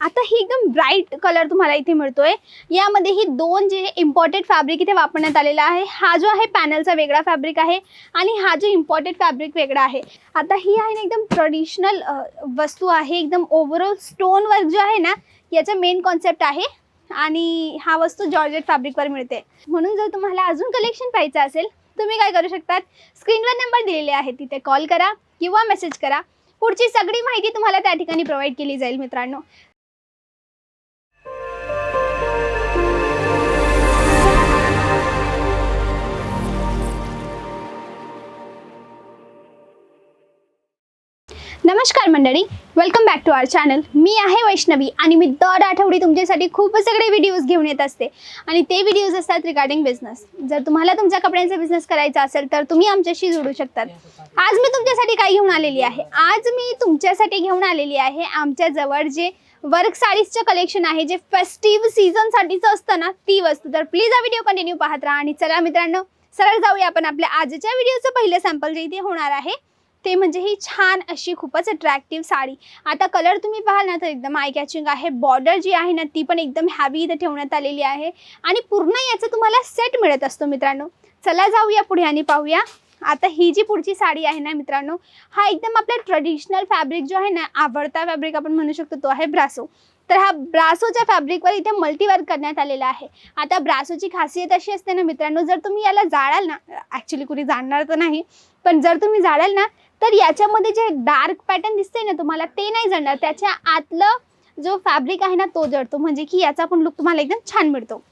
आता ही एकदम bright colour तुम्हाला इथे मिळतोय. यामध्ये ही दोन जे इम्पॉर्टेड फॅब्रिक इथे वापरण्यात आलेला आहे हा जो आहे पॅनलचा वेगळा फॅब्रिक आहे आणि हा जो इम्पॉर्टेड फॅब्रिक वेगळा आहे. आता ही आहे ना एकदम ट्रेडिशनल वस्तू आहे एकदम ओव्हरऑल स्टोन वर्क जो आहे ना याचा मेन कॉन्सेप्ट आहे आणि हा वस्तू जॉर्जेट फॅब्रिकवर मिळते. म्हणून जर तुम्हाला अजून कलेक्शन पाहिजे असेल तुम्ही काय करू शकतात? स्क्रीनवर नंबर दिलेले आहे तिथे कॉल करा किंवा मेसेज करा. पुढची सगळी माहिती तुम्हाला त्या ठिकाणी प्रोव्हाइड केली जाईल मित्रांनो. नमस्कार मंडळी welcome back to our channel मी आहे वैष्णवी आणि मी दर आठवडी तुमच्यासाठी खूप सगळे व्हिडिओज घेऊन येत असते. आणि ते व्हिडिओज असतात रिगार्डिंग बिझनेस जर तुम्हाला तुमच्या कपड्यांचा बिझनेस करायचा असेल तर तुम्ही आमच्याशी जोडू शकतात. आज मी तुमच्यासाठी काय घेऊन आलेली आहे? आज मी तुमच्यासाठी घेऊन आलेली आहे आमच्या जवळ जे वर्क साडीजचं कलेक्शन आहे जे फेस्टिव्ह सीझनसाठीचं असतं ना ती वस्तू. तर प्लीज हा व्हिडिओ कंटिन्यू पाहत राहा. आणि चला मित्रांनो सरळ जाऊया आपण आपल्या आजच्या व्हिडिओचं पहिलं सॅम्पल जे इथे होणार आहे. ते म्हणजे ही छान अशी खूपच अट्रॅक्टिव्ह साडी. आता कलर तुम्ही पाहाल ना तर एकदम आय कॅचिंग आहे. बॉर्डर जी आहे ना ती पण एकदम हॅवी इथं ठेवण्यात आलेली आहे. आणि पूर्ण याचं तुम्हाला सेट मिळत असतो मित्रांनो. चला जाऊया पुढे आणि पाहूया. आता ही जी पुढची साडी आहे ना मित्रांनो हा एकदम आपला ट्रेडिशनल फॅब्रिक जो आहे ना आवडता फॅब्रिक आपण म्हणू शकतो तो आहे ब्रासो तर हा ब्रासोच्या फॅब्रिकवर इथे मल्टीवर्क करण्यात आलेला आहे. आता ब्रासोची खासियत अशी असते ना मित्रांनो जर तुम्ही याला जाळाल ना ॲक्च्युली कुणी जाणणार तर नाही पण जर तुम्ही जाळाल ना तर याच्यामध्ये जे डार्क पॅटर्न दिसते ना तुम्हाला ते नाही जळणार. त्याच्या आतलं जो फॅब्रिक आहे ना तो जळतो. म्हणजे की याचा पण लुक तुम्हाला एकदम छान मिळतो.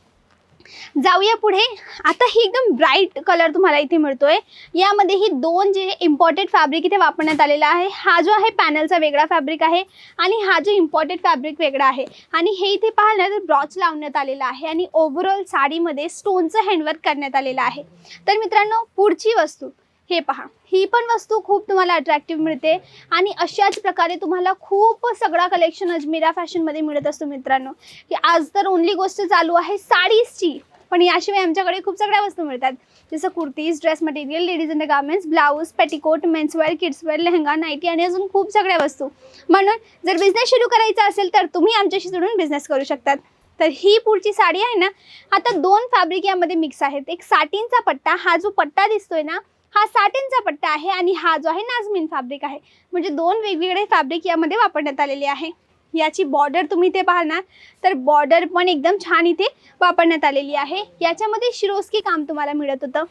जाऊया पुढे. आता ही एकदम ब्राईट कलर तुम्हाला इथे मिळतोय. यामध्ये ही दोन जे इम्पॉर्टेड फॅब्रिक इथे वापरण्यात आलेला आहे. हा जो आहे पॅनलचा वेगळा फॅब्रिक आहे आणि हा जो इम्पॉर्टेड फॅब्रिक वेगळा आहे. आणि हे इथे पाहिलं तर ब्रॉच लावण्यात आलेला आहे आणि ओव्हरऑल साडीमध्ये स्टोनचं हँडवर्क करण्यात आलेलं आहे. तर मित्रांनो पुढची वस्तू. हे पहा ही पण वस्तू खूप तुम्हाला अट्रॅक्टिव्ह मिळते आणि अशाच प्रकारे तुम्हाला खूप सगळा कलेक्शन अजमेरा फॅशनमध्ये मिळत असतो मित्रांनो. की आज तर ओनली गोष्ट चालू आहे साडीजची पण याशिवाय आमच्याकडे खूप सगळ्या वस्तू मिळतात. जसं kurtis dress material ladies and garments blouse petticoat menswear kidswear lehenga nightie आणि अजून खूप सगळ्या वस्तू. म्हणून जर बिझनेस सुरू करायचा असेल तर तुम्ही आमच्याशी जोडून बिझनेस करू शकतात. तर ही पुढची साडी आहे ना आता दोन फॅब्रिक यामध्ये मिक्स आहेत. एक साटींचा पट्टा हा जो पट्टा दिसतोय ना हा साटेनचा पट्टा आहे आणि हा जो आहे नाजमीन फॅब्रिक आहे. म्हणजे दोन वेगवेगळे फॅब्रिक यामध्ये वापरण्यात आलेले आहे. याची बॉर्डर तुम्ही इथे पाहाल ना तर बॉर्डर पण एकदम छान इथे वापरण्यात आलेली आहे. याच्यामध्ये शिरोस्की काम तुम्हाला मिळत होतं.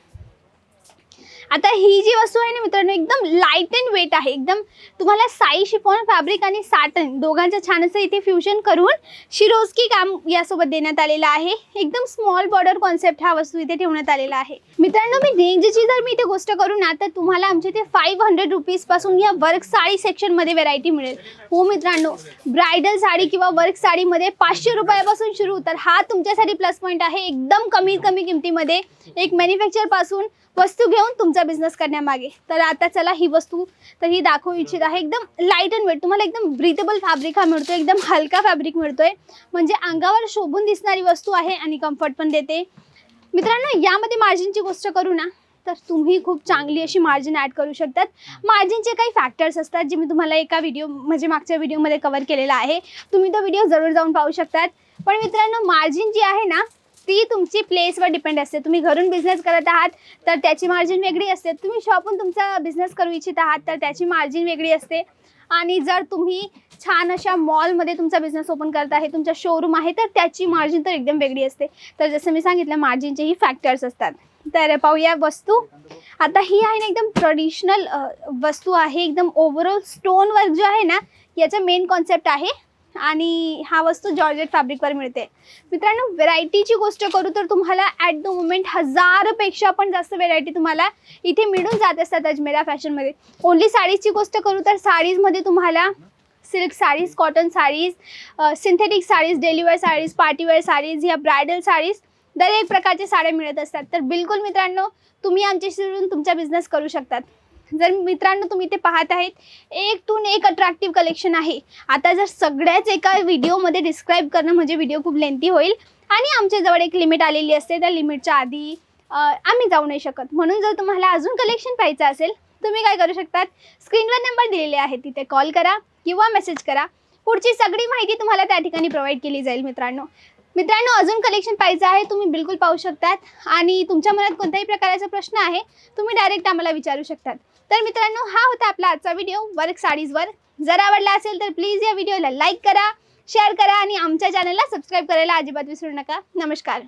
आता ही जी वस्तू आहे ना मित्रांनो एकदम लाइट अँड वेट आहे. एकदम तुम्हाला साई शिफॉन फॅब्रिक आणि साटन दोघांचं छान असं इथे फ्युजन करून शिरोजकी काम यासोबत देण्यात आलेलं आहे. एकदम स्मॉल बॉर्डर कॉन्सेप्ट हा वस्तू इथे ठेवण्यात आलेला आहे. मित्रांनो मी रेंजची जर मी इथे गोष्ट करू ना तर तुम्हाला आमच्या इथे फाईव्ह हंड्रेड रुपीजपासून या वर्क साडी सेक्शनमध्ये व्हेरायटी मिळेल. हो मित्रांनो ब्रायडल साडी किंवा वर्क साडीमध्ये पाचशे रुपयापासून सुरू. तर हा तुमच्यासाठी प्लस पॉईंट आहे. एकदम कमीत कमी किमतीमध्ये एक मॅन्युफॅक्चरपासून वस्तू घेऊन तुमचं बिझनेस करण्यामागे. तर आता चला ही वस्तू तर ही दाखवू इच्छित आहे. एकदम लाइट अँड वेट तुम्हाला एकदम ब्रिथेबल फॅब्रिक हा मिळतो एकदम हलका फॅब्रिक मिळतोय. म्हणजे अंगावर शोभून दिसणारी वस्तू आहे आणि कम्फर्ट पण देते. मित्रांनो यामध्ये मार्जिनची गोष्ट करू ना तर तुम्ही खूप चांगली अशी मार्जिन ॲड करू शकतात. मार्जिनचे काही फॅक्टर्स असतात जे मी तुम्हाला एका व्हिडिओ म्हणजे मागच्या व्हिडिओमध्ये कवर केलेला आहे. तुम्ही तो व्हिडिओ जरूर जाऊन पाहू शकतात. पण मित्रांनो मार्जिन जी आहे ना ती तुमची प्लेसवर डिपेंड असते. तुम्ही घरून बिझनेस करत आहात तर त्याची मार्जिन वेगळी असते. तुम्ही शॉपून तुमचा बिझनेस करू इच्छित आहात तर त्याची मार्जिन वेगळी असते. आणि जर तुम्ही छान अशा मॉलमध्ये तुमचा बिझनेस ओपन करत आहे तुमचा शोरूम आहे तर त्याची मार्जिन तर एकदम वेगळी असते. तर जसं मी सांगितलं मार्जिनचेही फॅक्टर्स असतात. तर पाहूया वस्तू. आता ही आहे ना एकदम ट्रेडिशनल वस्तू आहे. एकदम ओव्हरऑल स्टोन वर्क जो आहे ना याचा मेन कॉन्सेप्ट आहे. आणि हा वस्तू जॉर्जेट फॅब्रिकवर मिळते. मित्रांनो व्हेरायटीची गोष्ट करू तर तुम्हाला ॲट द मोमेंट हजारपेक्षा पण जास्त व्हेरायटी तुम्हाला इथे मिळून जात असतात अजमेरा फॅशनमध्ये ओनली साडीजची गोष्ट करू तर साडीजमध्ये तुम्हाला silk saris cotton saris synthetic saris daily wear saris party wear saris ह्या ब्रायडल साडीज दर एक प्रकारच्या साड्या मिळत असतात. तर बिलकुल मित्रांनो तुम्ही आमच्याशी तुमचा बिझनेस करू शकतात. जर मित्रांनो तुम्ही ते पाहत आहेत एकतून एक अट्रॅक्टिव्ह कलेक्शन आहे. आता जर सगळ्याच एका व्हिडिओमध्ये डिस्क्राईब करणं म्हणजे व्हिडिओ खूप लेंथी होईल. आणि आमच्याजवळ एक लिमिट आलेली असते त्या लिमिटच्या आधी आम्ही जाऊ नाही शकत. म्हणून जर तुम्हाला अजून कलेक्शन पाहिजे असेल तुम्ही काय करू शकतात? स्क्रीनवर नंबर दिलेले आहे तिथे कॉल करा किंवा मेसेज करा. पुढची सगळी माहिती तुम्हाला त्या ठिकाणी प्रोव्हाइड केली जाईल मित्रांनो. मित्रांनो अजून कलेक्शन पाहिजे आहे तुम्ही बिलकुल पाहू शकतात. आणि तुमच्या मनात कोणत्याही प्रकारचा प्रश्न आहे तुम्ही डायरेक्ट आम्हाला विचारू शकतात. तर मित्रांनो हा होता आपला आजचा व्हिडिओ वर्क साडीजवर जर आवडला असेल तर प्लीज या व्हिडिओला लाईक करा शेअर करा आणि आमच्या चॅनलला सबस्क्राईब करायला अजिबात विसरू नका. नमस्कार.